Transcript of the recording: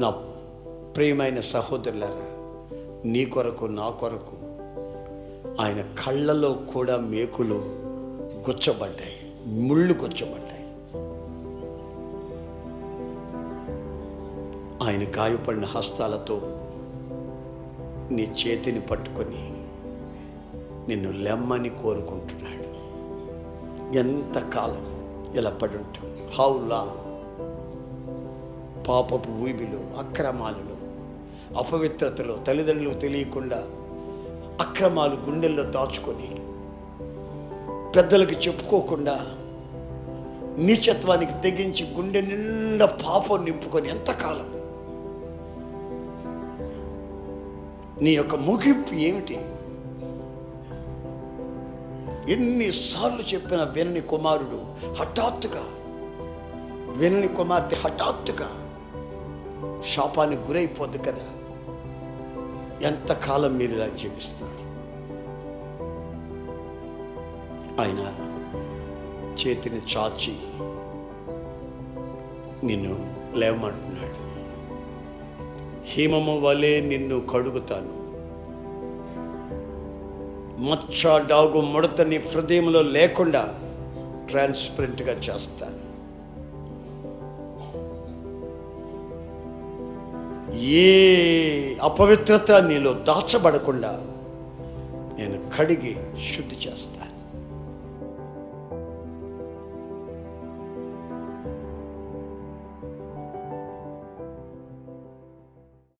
నా ప్రియమైన సహోదరులారా నీ కొరకు నా కొరకు ఆయన కళ్ళలో కూడా మేకులు గుచ్చబడ్డాయి ముళ్ళు గుచ్చబడ్డాయి. ఆయన గాయపడిన హస్తాలతో నీ చేతిని పట్టుకొని నిన్ను లెమ్మని కోరుకుంటున్నాడు. ఎంతకాలం ఇలా పడి ఉంటాం హౌ లాంగ్ పాపపు ఊబిలో అక్రమాలలో అపవిత్రతలో తల్లిదండ్రులు తెలియకుండా అక్రమాలు గుండెల్లో దాచుకొని పెద్దలకు చెప్పుకోకుండా నీచత్వానికి తెగించి గుండె నిండా పాపం నింపుకొని ఎంతకాలం? నీ యొక్క ముగింపు ఏమిటి? ఎన్నిసార్లు చెప్పిన వెన్ని కుమారుడు హఠాత్తుగా వెన్ని కుమార్తె హఠాత్తుగా శాపానికి గురైపోద్ది కదా. ఎంతకాలం మీరు ఇలా జీవిస్తారు ఆయన చేతిని చాచి నిన్ను లేవమంటున్నాడు. హిమము వలె నిన్ను కడుగుతాను. మచ్చ డాగు ముడత నీ హృదయంలో లేకుండా ట్రాన్స్పరెంట్గా చేస్తాను. ఏ అపవిత్రత నీలో దాచబడకుండా నేను కడిగి శుద్ధి చేస్తాను